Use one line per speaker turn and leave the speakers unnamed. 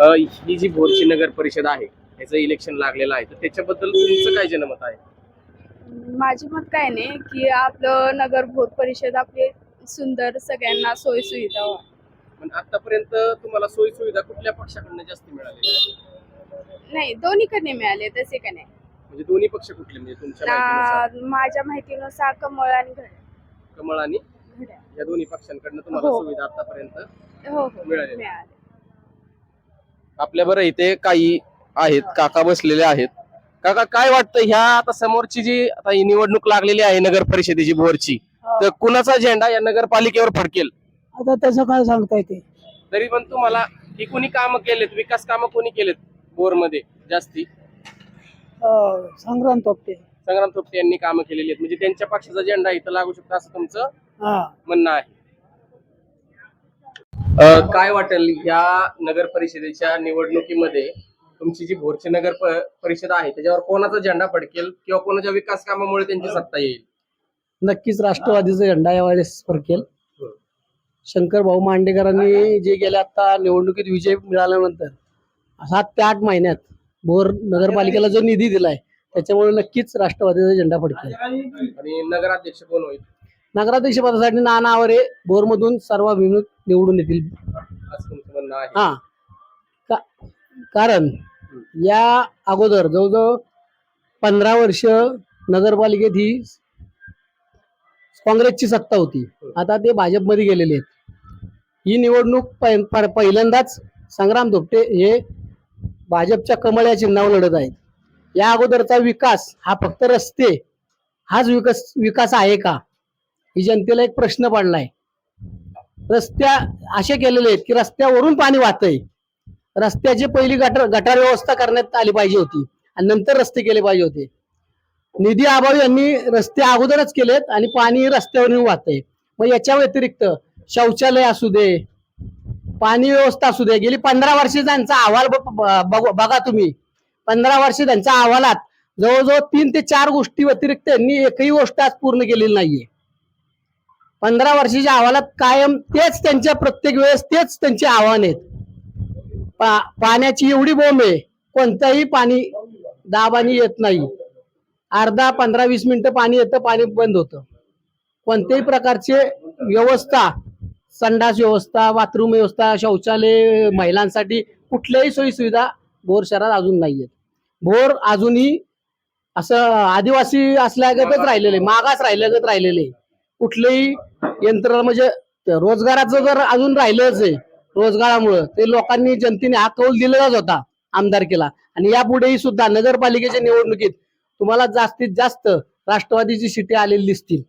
ही जी भोरची नगर परिषद आहे याचं इलेक्शन लागलेलं आहे तर त्याच्याबद्दल तुमचं काय जनमत आहे?
माझे मत काय नाही की आपलं नगर भोर परिषद आपली सुंदर सगळ्यांना सोयी सुविधा व्हावं.
पण आतापर्यंत तुम्हाला सोयी सुविधा कुठल्या पक्षाकडनं जास्त आहेत?
नाही दोन्हीकडे मिळाले तसे का नाही?
म्हणजे दोन्ही पक्ष कुठले? म्हणजे तुमच्या
माझ्या माहितीनुसार कमळ आणि घड्याळ.
कमळ आणि या दोन्ही पक्षांकडनं तुम्हाला
हो.
सुविधा आतापर्यंत
हो हो
मिळाले. आपल्या बरं इथे काही आहेत काका बसलेले आहेत. काका काय वाटतं ह्या आता समोरची जी आता ही निवडणूक लागलेली आहे नगर परिषदेची बोरची तर कुणाचा झेंडा या नगरपालिकेवर फडकेल?
आता त्याचं काय सांगता येते
तरी पण तुम्हाला ही कोणी कामं केलेत विकास कामं कोणी केलेत बोरमध्ये जास्ती?
अं, संग्राम तोपटे.
संग्राम थोपटे यांनी कामं केलेली आहेत. म्हणजे त्यांच्या पक्षाचा झेंडा इथं लागू शकतो असं तुमचं
हा.
म्हणणं आहे. काय वाटेल या नगर परिषदेच्या निवडणुकीमध्ये तुमची जी भोरची नगर परिषद आहे त्याच्यावर कोणाचा झेंडा फडकेल किंवा कोणाच्या विकास कामामुळे त्यांची सत्ता येईल?
नक्कीच राष्ट्रवादीचा झेंडा यावेळेस फरकेल शंकर भाऊ मांडेकरांनी जे गेल्या आता निवडणुकीत विजय मिळाल्यानंतर सात ते आठ महिन्यात भोर नगरपालिकेला जो निधी दिलाय त्याच्यामुळे नक्कीच राष्ट्रवादीचा झेंडा फडकेल.
आणि नगराध्यक्ष कोण होईल?
नगराध्यक्ष पदासाठी नाना आवरे भोरमधून सर्वाभिमुख निवडून येतील.
असं तुमचं म्हणणं आहे.
हा. का- कारण या अगोदर जवळजवळ पंधरा वर्ष नगरपालिकेत ही काँग्रेसची सत्ता होती. आता ते भाजपमध्ये गेलेले आहेत. ही निवडणूक पहि- पहिल्यांदाच संग्राम धोपटे हे भाजपच्या कमळ या चिन्हावर लढत आहेत. या अगोदरचा विकास हा फक्त रस्ते हाच विकास विकास आहे का? ही जनतेला एक प्रश्न पडलाय. रस्त्या असे केलेले आहेत की रस्त्यावरून पाणी वाहतंय. रस्त्याची पहिली गटार गटार व्यवस्था करण्यात आली पाहिजे होती आणि नंतर रस्ते केले पाहिजे होते. निधी अभावी यांनी रस्ते अगोदरच केलेत आणि पाणी रस्त्यावरून वाहतंय. मग याच्या व्यतिरिक्त शौचालय असू दे पाणी व्यवस्था असू दे गेली पंधरा वर्षे त्यांचा अहवाल बघ- बघा तुम्ही. पंधरा वर्षे त्यांच्या अहवालात जवळजवळ तीन ते चार गोष्टी व्यतिरिक्त यांनी एकही गोष्ट आज पूर्ण केलेली नाहीये. पंधरा वर्षाच्या अहवालात कायम तेच त्यांच्या प्रत्येक वेळेस तेच त्यांचे आव्हान आहेत. पा पाण्याची एवढी बोंब आहे कोणतंही पाणी दाबाने येत नाही. अर्धा पंधरा वीस मिनिटं पाणी येतं पाणी बंद होतं. कोणत्याही प्रकारचे व्यवस्था संडास व्यवस्था बाथरूम व्यवस्था शौचालय महिलांसाठी कुठल्याही सोयीसुविधा भोर शहरात अजून नाही आहेत भोर अजूनही असं आदिवासी असल्यागतच राहिलेले मागास राहिल्यागत राहिलेले कुठलंही यंत्रणा म्हणजे रोजगाराचं जर अजून राहिलंच आहे रोजगारामुळं ते लोकांनी जनतेने हा कौल दिलेलाच होता आमदारकीला. आणि यापुढेही सुद्धा नगरपालिकेच्या निवडणुकीत तुम्हाला जास्तीत जास्त राष्ट्रवादीची सीटे आलेली दिसतील.